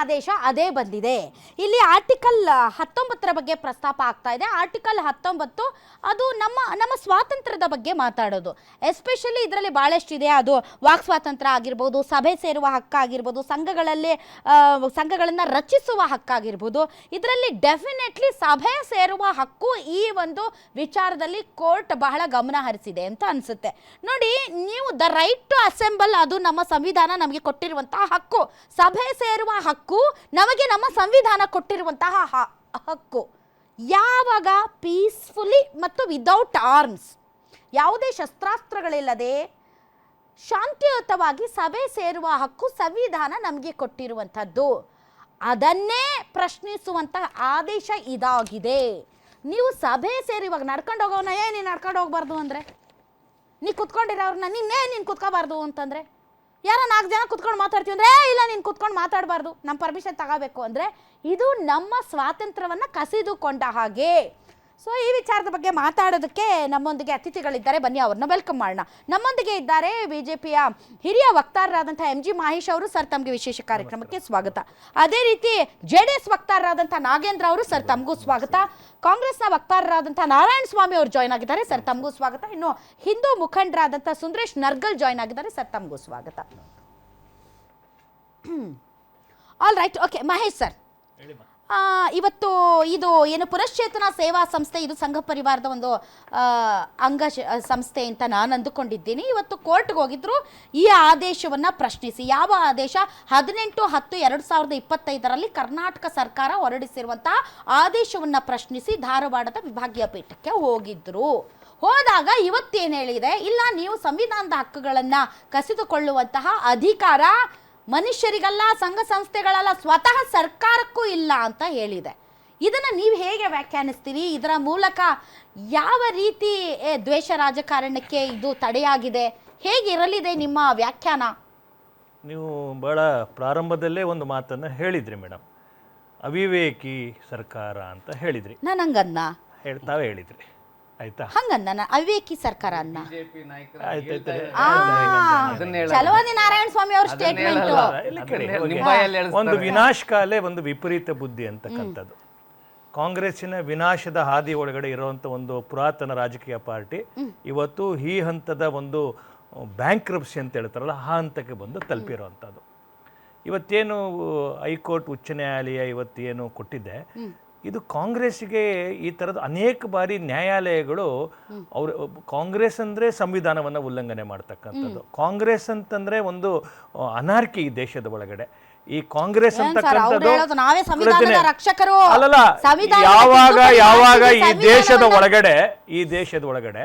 ಆದೇಶ ಅದೇ ಬಂದಿದೆ. ಇಲ್ಲಿ ಆರ್ಟಿಕಲ್ ಹತ್ತೊಂಬತ್ತರ ಬಗ್ಗೆ ಪ್ರಸ್ತಾಪ ಆಗ್ತಾ ಇದೆ. ಆರ್ಟಿಕಲ್ ಹತ್ತೊಂಬತ್ತು ಅದು ನಮ್ಮ ನಮ್ಮ ಸ್ವಾತಂತ್ರ್ಯದ ಬಗ್ಗೆ ಮಾತಾಡೋದು. ಎಸ್ಪೆಷಲಿ ಇದರಲ್ಲಿ ಭಾಳಷ್ಟಿದೆ ಅದು ವಾಕ್ ಸ್ವಾತಂತ್ರ್ಯ ಆಗಿರ್ಬೋದು, ಸಭೆ ಸೇರುವ ಹಕ್ಕಾಗಿರ್ಬೋದು ಸಂಘಗಳಲ್ಲಿ ಸಂಘಗಳನ್ನು ರಚಿಸುವ ಹಕ್ಕಾಗಿರ್ಬೋದು ಇದರಲ್ಲಿ ಡೆಫಿನೆಟ್ಲಿ ಸಭೆ ಸೇರುವ ಹಕ್ಕು ಈ ಒಂದು ವಿಚಾರದಲ್ಲಿ ಕೋರ್ಟ್ ಬಹಳ ಗಮನ ಹರಿಸಿದೆ ಅಂತ ಅನಿಸುತ್ತೆ. ನೋಡಿ, ನೀವು ದ ರೈಟ್ ಟು ಅಸೆಂಬಲ್ ಅದು ನಮ್ಮ ಸಂವಿಧಾನ ನಮಗೆ ಕೊಟ್ಟಿರುವಂತಹ ಹಕ್ಕು. ಸಭೆ ಸೇರುವ ಹಕ್ಕು ನಮಗೆ ನಮ್ಮ ಸಂವಿಧಾನ ಕೊಟ್ಟಿರುವಂತಹ ಹಕ್ಕು. ಯಾವಾಗ? ಪೀಸ್ಫುಲಿ ಮತ್ತು ವಿದೌಟ್ ಆರ್ಮ್ಸ್ ಯಾವುದೇ ಶಸ್ತ್ರಾಸ್ತ್ರಗಳಿಲ್ಲದೆ ಶಾಂತಿಯುತವಾಗಿ ಸಭೆ ಸೇರುವ ಹಕ್ಕು ಸಂವಿಧಾನ ನಮಗೆ ಕೊಟ್ಟಿರುವಂಥದ್ದು. ಅದನ್ನೇ ಪ್ರಶ್ನಿಸುವಂತಹ ಆದೇಶ ಇದಾಗಿದೆ. ನೀವು ಸಭೆ ಸೇರಿ ಇವಾಗ ನಡ್ಕೊಂಡು ಹೋಗೋನ ಏ ನೀನು ನಡ್ಕೊಂಡು ಹೋಗ್ಬಾರ್ದು ಅಂದರೆ? ನೀ ಅವ್ರನ್ನ ನಿನ್ನೇ ನೀನು ಕುತ್ಕೋಬಾರ್ದು ಅಂತಂದರೆ? ಯಾರೋ ನಾಲ್ಕು ಜನ ಕುತ್ಕೊಂಡು ಮಾತಾಡ್ತೀವಿ ಅಂದ್ರೆ ಇಲ್ಲ, ನೀನು ಕುತ್ಕೊಂಡು ಮಾತಾಡಬಾರ್ದು. ನಮ್ಮ ಪರ್ಮಿಷನ್ ತಗೋಬೇಕು. ಅಂದರೆ, ಇದು ನಮ್ಮ ಸ್ವಾತಂತ್ರ್ಯವನ್ನು ಕಸಿದುಕೊಂಡ ಹಾಗೆ. ಸೊ ಈ ವಿಚಾರದ ಬಗ್ಗೆ ಮಾತಾಡೋದಕ್ಕೆ ನಮ್ಮೊಂದಿಗೆ ಅತಿಥಿಗಳಿದ್ದಾರೆ. ಬನ್ನಿ ಅವ್ರನ್ನ ವೆಲ್ಕಮ್ ಮಾಡೋಣ. ನಮ್ಮೊಂದಿಗೆ ಇದ್ದಾರೆ ಬಿ ಜೆ ಪಿಯ ಹಿರಿಯ ವಕ್ತಾರರಾದಂಥ ಎಂ ಜಿ ಮಹೇಶ್ ಅವರು. ಸರ್ ತಮಗೆ ವಿಶೇಷ ಕಾರ್ಯಕ್ರಮಕ್ಕೆ ಸ್ವಾಗತ. ಅದೇ ರೀತಿ ಜೆ ಡಿ ಎಸ್ ವಕ್ತಾರರಾದಂಥ ನಾಗೇಂದ್ರ ಅವರು ಸರ್ ತಮಗೂ ಸ್ವಾಗತ. ಕಾಂಗ್ರೆಸ್ನ ವಕ್ತಾರರಾದಂಥ ನಾರಾಯಣ ಸ್ವಾಮಿ ಅವರು ಜಾಯ್ನ್ ಆಗಿದ್ದಾರೆ. ಸರ್ ತಮಗೂ ಸ್ವಾಗತ. ಇನ್ನು ಹಿಂದೂ ಮುಖಂಡರಾದಂಥ ಸುಂದರೇಶ್ ನರ್ಗಲ್ ಜಾಯ್ನ್ ಆಗಿದ್ದಾರೆ. ಸರ್ ತಮಗೂ ಸ್ವಾಗತ. All right okay Mahesh sir. ಇವತ್ತು ಇದು ಏನು ಪುನಶ್ಚೇತನ ಸೇವಾ ಸಂಸ್ಥೆ, ಇದು ಸಂಘ ಪರಿವಾರದ ಒಂದು ಅಂಗ ಸಂಸ್ಥೆ ಅಂತ ನಾನು ಅಂದುಕೊಂಡಿದ್ದೀನಿ. ಇವತ್ತು ಕೋರ್ಟ್ಗೆ ಹೋಗಿದ್ರು. ಈ ಆದೇಶವನ್ನು ಪ್ರಶ್ನಿಸಿ. ಯಾವ ಆದೇಶ? ಹದಿನೆಂಟು ಹತ್ತು ಎರಡು ಸಾವಿರದ ಇಪ್ಪತ್ತೈದರಲ್ಲಿ ಕರ್ನಾಟಕ ಸರ್ಕಾರ ಹೊರಡಿಸಿರುವಂತಹ ಆದೇಶವನ್ನು ಪ್ರಶ್ನಿಸಿ ಧಾರವಾಡದ ವಿಭಾಗೀಯ ಪೀಠಕ್ಕೆ ಹೋಗಿದ್ರು. ಹೋದಾಗ ಇವತ್ತೇನು ಹೇಳಿದೆ? ಇಲ್ಲ, ನೀವು ಸಂವಿಧಾನದ ಹಕ್ಕುಗಳನ್ನು ಕಸಿದುಕೊಳ್ಳುವಂತಹ ಅಧಿಕಾರ ಮನುಷ್ಯರಿಗಲ್ಲ ಸಂಘ ಸಂಸ್ಥೆಗಳಲ್ಲ ಸ್ವತಃ ಸರ್ಕಾರಕ್ಕೂ ಇಲ್ಲ ಅಂತ ಹೇಳಿದೆ. ಇದನ್ನು ನೀವು ಹೇಗೆ ವ್ಯಾಖ್ಯಾನಿಸ್ತೀರಿ? ಇದರ ಮೂಲಕ ಯಾವ ರೀತಿ ದ್ವೇಷ ರಾಜಕಾರಣಕ್ಕೆ ಇದು ತಡೆಯಾಗಿದೆ? ಹೇಗಿರಲಿದೆ ನಿಮ್ಮ ವ್ಯಾಖ್ಯಾನ? ನೀವು ಬಹಳ ಪ್ರಾರಂಭದಲ್ಲೇ ಒಂದು ಮಾತನ್ನು ಹೇಳಿದ್ರಿ ಮೇಡಮ್ ಅವಿವೇಕಿ ಸರ್ಕಾರ ಅಂತ ಹೇಳಿದ್ರಿ. ನಾನು ಹಂಗನ್ನ ಹೇಳ್ತಾವೆ ಹೇಳಿದ್ರಿ. ಆಯ್ತಾ? ಹಂಗನ್ನ ನಾ- ಅವಿವೇಕಿ ಸರ್ಕಾರ ಅನ್ನ ಚಲವಾದಿ ನಾರಾಯಣ ಸ್ವಾಮಿ ಅವ್ರ ಸ್ಟೇಟ್ಮೆಂಟ್ ಇಲ್ಲಿ ಕೇಳಿ, ಅದನ್ನೇ ಒಂದು ವಿನಾಶಕಾಲೆ ಒಂದು ವಿಪರೀತ ಬುದ್ಧಿ ಅಂತಕ್ಕಂಥದ್ದು. ಕಾಂಗ್ರೆಸ್ಸಿನ ವಿನಾಶದ ಹಾದಿ ಒಳಗಡೆ ಇರುವಂಥ ಒಂದು ಪುರಾತನ ರಾಜಕೀಯ ಪಾರ್ಟಿ ಇವತ್ತು ಈ ಹಂತದ ಒಂದು ಬ್ಯಾಂಕ್ರಪ್ಸಿ ಅಂತ ಹೇಳ್ತಾರಲ್ಲ ಆ ಹಂತಕ್ಕೆ ಬಂದು ತಲುಪಿರುವಂಥದ್ದು. ಇವತ್ತೇನು ಹೈಕೋರ್ಟ್ ಉಚ್ಚ ನ್ಯಾಯಾಲಯ ಇವತ್ತೇನು ಕೊಟ್ಟಿದೆ ಇದು ಕಾಂಗ್ರೆಸ್ಗೆ ಈ ಥರದ ಅನೇಕ ಬಾರಿ ನ್ಯಾಯಾಲಯಗಳು ಅವರು ಕಾಂಗ್ರೆಸ್ ಅಂದರೆ ಸಂವಿಧಾನವನ್ನು ಉಲ್ಲಂಘನೆ ಮಾಡ್ತಕ್ಕಂಥದ್ದು. ಕಾಂಗ್ರೆಸ್ ಅಂತಂದರೆ ಒಂದು ಅನಾರ್ಕಿ ಈ ದೇಶದ ಒಳಗಡೆ. ಈ ಕಾಂಗ್ರೆಸ್ ಅಂತಕ್ಕಂಥದ್ದು. ಅಲ್ಲಲ್ಲ ಯಾವಾಗ ಯಾವಾಗ ಈ ದೇಶದ ಒಳಗಡೆ ಈ ದೇಶದ ಒಳಗಡೆ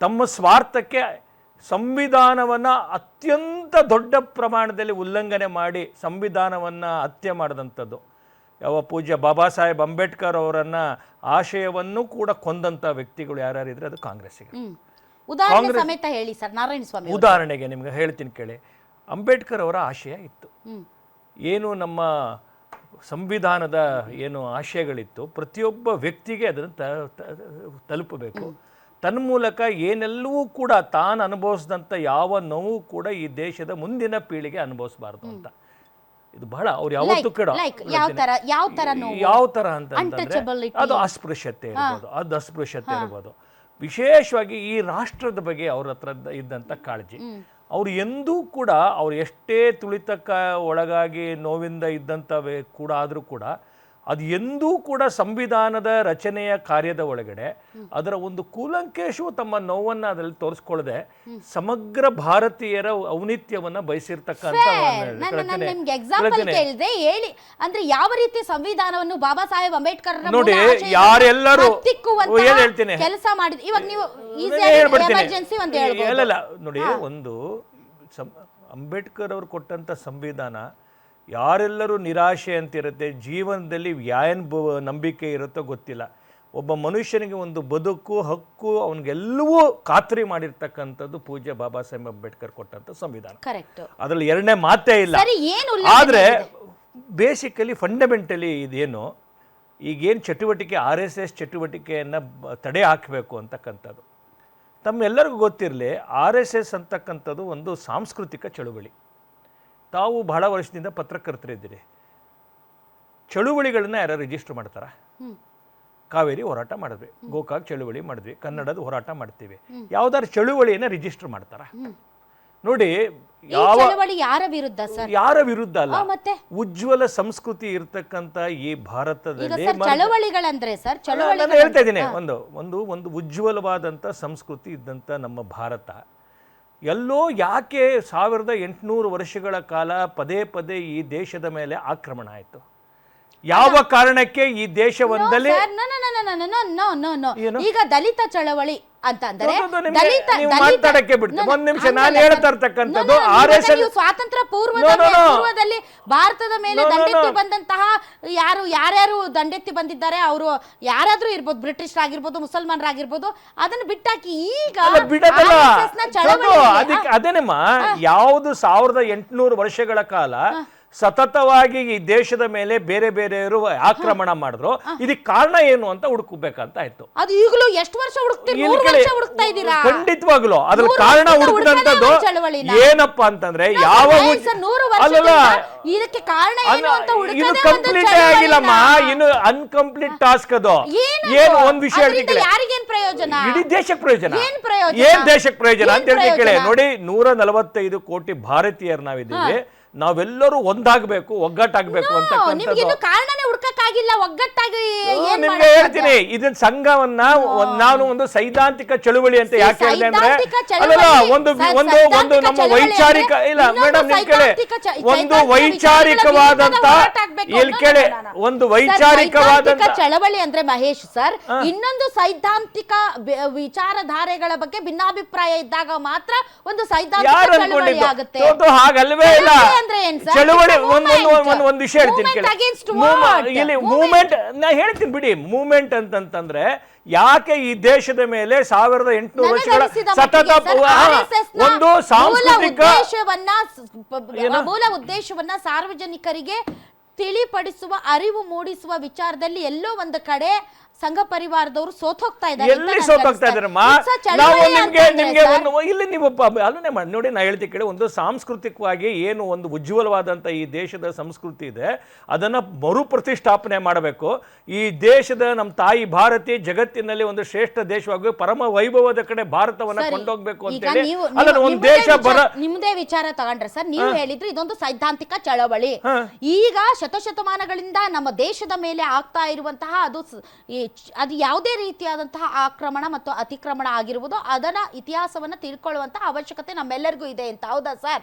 ತಮ್ಮ ಸ್ವಾರ್ಥಕ್ಕೆ ಸಂವಿಧಾನವನ್ನ ಅತ್ಯಂತ ದೊಡ್ಡ ಪ್ರಮಾಣದಲ್ಲಿ ಉಲ್ಲಂಘನೆ ಮಾಡಿ ಸಂವಿಧಾನವನ್ನ ಹತ್ಯೆ ಮಾಡಿದಂಥದ್ದು. ಯಾವ ಪೂಜ್ಯ ಬಾಬಾ ಸಾಹೇಬ್ ಅಂಬೇಡ್ಕರ್ ಅವರನ್ನ ಆಶಯವನ್ನು ಕೂಡ ಕೊಂದಂಥ ವ್ಯಕ್ತಿಗಳು ಯಾರ್ಯಾರು ಇದ್ರೆ ಅದು ಕಾಂಗ್ರೆಸ್ಸಿಗೆ. ಹ್ಮ್. ಉದಾಹರಣೆ ಸಮೇತ ಹೇಳಿ ಸರ್ ನಾರಾಯಣ ಸ್ವಾಮಿ. ಉದಾಹರಣೆಗೆ ನಿಮ್ಗೆ ಹೇಳ್ತೀನಿ ಕೇಳಿ. ಅಂಬೇಡ್ಕರ್ ಅವರ ಆಶಯ ಇತ್ತು. ಏನು ನಮ್ಮ ಸಂವಿಧಾನದ ಏನು ಆಶಯಗಳಿತ್ತು ಪ್ರತಿಯೊಬ್ಬ ವ್ಯಕ್ತಿಗೆ ಅದನ್ನು ತಲುಪಬೇಕು. ತನ್ಮೂಲಕ ಏನೆಲ್ಲವೂ ಕೂಡ ತಾನು ಅನುಭವಿಸಿದಂಥ ಯಾವ ನೋವು ಕೂಡ ಈ ದೇಶದ ಮುಂದಿನ ಪೀಳಿಗೆ ಅನುಭವಿಸಬಾರ್ದು ಅಂತ. ಇದು ಬಹಳ ಅವ್ರು ಯಾವತ್ತೂ ಕೂಡ ಯಾವ ತರ ಅಂತ ಅಂತಂದ್ರೆ ಅದು ಅಸ್ಪೃಶ್ಯತೆ ಇರ್ಬೋದು ಅದು ಅಸ್ಪೃಶ್ಯತೆ ಇರ್ಬೋದು. ವಿಶೇಷವಾಗಿ ಈ ರಾಷ್ಟ್ರದ ಬಗ್ಗೆ ಅವ್ರ ಹತ್ರ ಇದ್ದ- ಇದ್ದಂಥ ಕಾಳಜಿ. ಅವ್ರು ಎಂದೂ ಕೂಡ ಅವ್ರು ಎಷ್ಟೇ ತುಳಿತಕ್ಕ ಒಳಗಾಗಿ ನೋವಿಂದ ಇದ್ದಂಥವೇ ಕೂಡ ಆದರೂ ಕೂಡ ಅದು ಎಂದೂ ಕೂಡ ಸಂವಿಧಾನದ ರಚನೆಯ ಕಾರ್ಯದ ಒಳಗಡೆ ಅದರ ಒಂದು ಕೂಲಂಕೇಶು ತಮ್ಮ ನೋವನ್ನು ಅದರಲ್ಲಿ ತೋರಿಸ್ಕೊಳ್ಳದೆ ಸಮಗ್ರ ಭಾರತೀಯರ ಔನಿತ್ಯವನ್ನ ಬಯಸಿರ್ತಕ್ಕಂಥ. ಕೇಳಿದೆ ಹೇಳಿ ಅಂದ್ರೆ ಯಾವ ರೀತಿ ಸಂವಿಧಾನವನ್ನು ಬಾಬಾ ಸಾಹೇಬ್ ಅಂಬೇಡ್ಕರ್ ನೋಡಿ, ಯಾರೆಲ್ಲರೂ- ಹೇಳ್ತೀನಿ? ಕೆಲಸ ಮಾಡಿದ್ ಇವಾಗ ನೀವು. ಎಮರ್ಜೆನ್ಸಿ ಒಂದು ನೋಡಿ ಒಂದು ಅಂಬೇಡ್ಕರ್ ಅವರು ಕೊಟ್ಟಂತ ಸಂವಿಧಾನ ಯಾರೆಲ್ಲರೂ ನಿರಾಶೆ ಅಂತಿರುತ್ತೆ ಜೀವನದಲ್ಲಿ ಯಾಯನ್ ಬ- ನಂಬಿಕೆ ಇರುತ್ತೋ ಗೊತ್ತಿಲ್ಲ. ಒಬ್ಬ ಮನುಷ್ಯನಿಗೆ ಒಂದು ಬದುಕು ಹಕ್ಕು ಅವನಿಗೆಲ್ಲವೂ ಖಾತ್ರಿ ಮಾಡಿರ್ತಕ್ಕಂಥದ್ದು ಪೂಜ್ಯ ಬಾಬಾ ಸಾಹೇಬ್ ಅಂಬೇಡ್ಕರ್ ಕೊಟ್ಟಂತ ಸಂವಿಧಾನ. ಕರೆಕ್ಟ್. ಅದರಲ್ಲಿ ಎರಡನೇ ಮಾತೇ ಇಲ್ಲ. ಆದರೆ? ಬೇಸಿಕಲಿ ಫಂಡಮೆಂಟಲಿ ಇದೇನು? ಈಗೇನು ಚಟುವಟಿಕೆ ಆರ್ ಎಸ್ ಎಸ್ ಚಟುವಟಿಕೆಯನ್ನು ತಡೆ ಹಾಕಬೇಕು ಅಂತಕ್ಕಂಥದ್ದು. ತಮ್ಮೆಲ್ಲರಿಗೂ ಗೊತ್ತಿರಲಿ ಆರ್ ಎಸ್ ಎಸ್ ಅಂತಕ್ಕಂಥದ್ದು ಒಂದು ಸಾಂಸ್ಕೃತಿಕ ಚಳುವಳಿ. ತಾವು ಬಹಳ ವರ್ಷದಿಂದ ಪತ್ರಕರ್ತರಿದ್ದೀರಿ. ಚಳುವಳಿಗಳನ್ನ ಯಾರು ರಿಜಿಸ್ಟರ್ ಮಾಡ್ತಾರಾ? ಕಾವೇರಿ ಹೋರಾಟ ಮಾಡಿದ್ವಿ. ಗೋಕಾಕ್ ಚಳುವಳಿ ಮಾಡಿದ್ವಿ. ಕನ್ನಡದ ಹೋರಾಟ ಮಾಡ್ತೀವಿ. ಯಾವ್ದಾದ್ರು ಚಳುವಳಿಯನ್ನ ರಿಜಿಸ್ಟರ್ ಮಾಡ್ತಾರ? ನೋಡಿ ಯಾವ ಯಾರ ವಿರುದ್ಧ ಯಾರ ವಿರುದ್ಧ ಅಲ್ಲ. ಮತ್ತೆ? ಉಜ್ವಲ ಸಂಸ್ಕೃತಿ ಇರ್ತಕ್ಕಂತ ಈ ಭಾರತದಲ್ಲಿ ಚಳವಳಿಗಳಂದ್ರೆ ಸರ್ ಚಳವಳಿ ನಾನು ಹೇಳ್ತಾ ಇದ್ದೀನಿ. ಒಂದು ಒಂದು ಒಂದು ಉಜ್ವಲವಾದಂತ ಸಂಸ್ಕೃತಿ ಇದ್ದಂತ ನಮ್ಮ ಭಾರತ. ಎಲ್ಲೋ ಯಾಕೆ ಸಾವಿರದ ಎಂಟುನೂರು ವರ್ಷಗಳ ಕಾಲ ಪದೇ ಪದೇ ಈ ದೇಶದ ಮೇಲೆ ಆಕ್ರಮಣ ಆಯಿತು? ಯಾವ ಕಾರಣಕ್ಕೆ ಈ ದೇಶವೊಂದಲ್ಲಿ ಈಗ ದಲಿತ ಚಳವಳಿ ಅಂತಂದ್ರೆ ದಲಿತ ಮಾತಾಡಕ್ಕೆ ಬಿಡ್ತು. ಒಂದ್ ನಿಮಿಷ ನಾನು ಹೇಳ್ತಾ ಇರ್ತಕ್ಕಂಥದ್ದು ಆರ್ ಎಸ್ ಸ್ವಾತಂತ್ರ್ಯ ಪೂರ್ವದಲ್ಲಿ ಭಾರತದ ಮೇಲೆ ದಂಡೆತ್ತಿ ಬಂದಂತಹ ಯಾರು ಯಾರ್ಯಾರು ದಂಡೆತ್ತಿ ಬಂದಿದ್ದಾರೆ ಅವರು ಯಾರಾದ್ರೂ ಇರ್ಬೋದು ಬ್ರಿಟಿಷ್ ಆಗಿರ್ಬೋದು ಮುಸಲ್ಮಾನರಾಗಿರ್ಬೋದು ಅದನ್ನ ಬಿಟ್ಟಾಕಿ ಈಗ ಬಿಡದಲ್ಲ. ಅದೇನಮ್ಮ ಯಾವುದು ಸಾವಿರದ ಎಂಟುನೂರು ವರ್ಷಗಳ ಕಾಲ ಸತತವಾಗಿ ಈ ದೇಶದ ಮೇಲೆ ಬೇರೆ ಬೇರೆಯವರು ಆಕ್ರಮಣ ಮಾಡಿದ್ರು. ಇದಕ್ಕೆ ಕಾರಣ ಏನು ಅಂತ ಹುಡುಕಬೇಕಂತ ಆಯ್ತು. ಅದು ಈಗಲೂ ಎಷ್ಟು ವರ್ಷ ಹುಡುಕ್ತೀರಿ? ಖಂಡಿತವಾಗ್ಲು ಅದ್ರ ಕಾರಣ ಹುಡುಕಂತದ್ದು ಹುಡುಕದಂತದ್ದು ಏನಪ್ಪಾ ಅಂತಂದ್ರೆ ಯಾವ ಅಲ್ಲಲ್ಲ ಇದಕ್ಕೆ ಕಾರಣ ಏನು ಅಂತ ಇದು ಕಂಪ್ಲೀಟ್ ಆಗಿಲ್ಲಮ್ಮ ಇನ್ನು ಅನ್ಕಂಪ್ಲೀಟ್ ಟಾಸ್ಕ್ ಅದು? ಏನು ಒಂದ್ ವಿಷಯ ಹೇಳ್ತೀನಿ ಕೇಳಿ. ಯಾರಿಗೇನ್ ಪ್ರಯೋಜನ? ಇಡೀ ದೇಶಕ್ಕೆ ಪ್ರಯೋಜನ. ಏನ್ ಪ್ರಯೋಜನ? ಏನ್ ದೇಶಕ್ಕೆ ಪ್ರಯೋಜನ ಅಂತ ಹೇಳಿ ಕೇಳಿ. ನೋಡಿ ನೂರ ನಲವತ್ತೈದು ಕೋಟಿ ಭಾರತೀಯರು ನಾವಿದ್ದೀವಿ. ನಾವೆಲ್ಲರೂ ಒಂದಾಗಬೇಕು ಒಗ್ಗಟ್ಟಾಗಬೇಕು ಅಂತ ಕಾರಣನೇ ಹುಡುಕಕ್ಕಾಗಿಲ್ಲ ಒಗ್ಗಟ್ಟಾಗಿ ಏನ್ ನಿಮ್ಗೆ ಹೇಳ್ತೀನಿ ಇದನ್ನ ಸಂಘವನ್ನ ಒಂದ್- ನಾನು ಒಂದು ಸೈದ್ಧಾಂತಿಕ ಚಳುವಳಿ ಅಂತ ಯಾಕೆ ಹೇಳಿದೆ ಅಂದ್ರೆ ಅಲ್ಲ ಒಂದು ಒಂದು ಒಂದು ನಮ್ಮ ವೈಚಾರಿಕ ಇಲ್ಲ ಮೇಡಮ್ ನಿಮ್ ಕೇಳಿ ಒಂದು ವೈಚಾರಿಕವಾದಂತ ಇಲ್ಲಿ ಕೇಳಿ ಒಂದು ವೈಚಾರಿಕವಾದ ವೈಚಾರಿಕವಾದಂತ ಚಳವಳಿ ಅಂದ್ರೆ ಮಹೇಶ್ ಸರ್ ಇನ್ನೊಂದು ಸೈದ್ಧಾಂತಿಕ ವಿಚಾರಧಾರೆಗಳ ಬಗ್ಗೆ ಭಿನ್ನಾಭಿಪ್ರಾಯ ಇದ್ದಾಗ ಮಾತ್ರ ಒಂದು ಸೈದ್ಧಾಂತಿಕ ಚಳವಳಿ ಆಗುತ್ತೆ. ತೋತು ಹಾಗಲ್ವೇ ಇಲ್ಲ. Uh, ಚಳುವಳಿ ಇಲ್ಲಿ ಮೂಮೆಂಟ್ ಹೇಳ್ತೀನಿ ಬಿಡಿ. ಮೂಮೆಂಟ್ ಅಂತಂತಂದ್ರೆ ಯಾಕೆ ಈ ದೇಶದ ಮೇಲೆ ಸಾವಿರದ ಎಂಟುನೂರು ವರ್ಷಗಳ ಸತತ ಒಂದು ಸಾಂಸ್ಕೃತಿಕ ಮೂಲ ಉದ್ದೇಶವನ್ನ ಸಾರ್ವಜನಿಕರಿಗೆ ತಿಳಿಪಡಿಸುವ ಅರಿವು ಮೂಡಿಸುವ ವಿಚಾರದಲ್ಲಿ ಎಲ್ಲೋ ಒಂದು ಕಡೆ ಸಂಘ ಪರಿವಾರದವರು ಸೋತೋಗ್ತಾ ಇದ್ದಾರೆ ಎಲ್ಲಿ ಸೋತೋಗ್ತಾ ಇದ್ದಾರೆ? ನಾವು ನಿಮಗೆ ನಿಮಗೆ ಒಂದು ಇಲ್ಲಿ ನೀವು ಅಲ್ಲೇ ಮಾಡಿ ನೋಡಿ ನಾ ಹೇಳ್ತೀನಿ ಕೇಳಿ ಒಂದು ಸಾಂಸ್ಕೃತಿಕವಾಗಿ ಏನು ಒಂದು ಉಜ್ವಲವಾದಂಥ ಈ ದೇಶದ ಸಂಸ್ಕೃತಿ ಇದೆ ಅದನ್ನ ಮರುಪ್ರತಿಷ್ಠಾಪನೆ ಮಾಡಬೇಕು. ಈ ದೇಶದ ನಮ್ಮ ತಾಯಿ ಭಾರತಿ ಜಗತ್ತಿನಲ್ಲಿ ಒಂದು ಶ್ರೇಷ್ಠ ದೇಶವಾಗಿ ಪರಮ ವೈಭವದ ಕಡೆ ಭಾರತವನ್ನ. ಕೊಂಡೋಗ್ಬೇಕು ಅಂತ ಅಂತೇಳಿ ಅಲ್ಲ ಒಂದು ದೇಶ ಬರ ನಿಮ್ಮದೇ ವಿಚಾರ ತಗೊಂಡ್ರೆ ಸರ್ ನೀವು ಹೇಳಿದ್ರೆ ಇದೊಂದು ಸೈದ್ಧಾಂತಿಕ ಚಳವಳಿ. ಈಗ ಶತಶತಮಾನಗಳಿಂದ ನಮ್ಮ ದೇಶದ ಮೇಲೆ ಆಗ್ತಾ ಇರುವಂತಹ ಅದು ಈ ಅದು ಯಾವುದೇ ರೀತಿಯಾದಂತಹ ಆಕ್ರಮಣ ಮತ್ತು ಅತಿಕ್ರಮಣ ಆಗಿರುವುದು ಅದರ ಇತಿಹಾಸವನ್ನು ತಿಳ್ಕೊಳ್ಳುವಂತಹ ಅವಶ್ಯಕತೆ ನಮ್ಮೆಲ್ಲರಿಗೂ ಇದೆ ಅಂತ. ಹೌದಾ ಸರ್?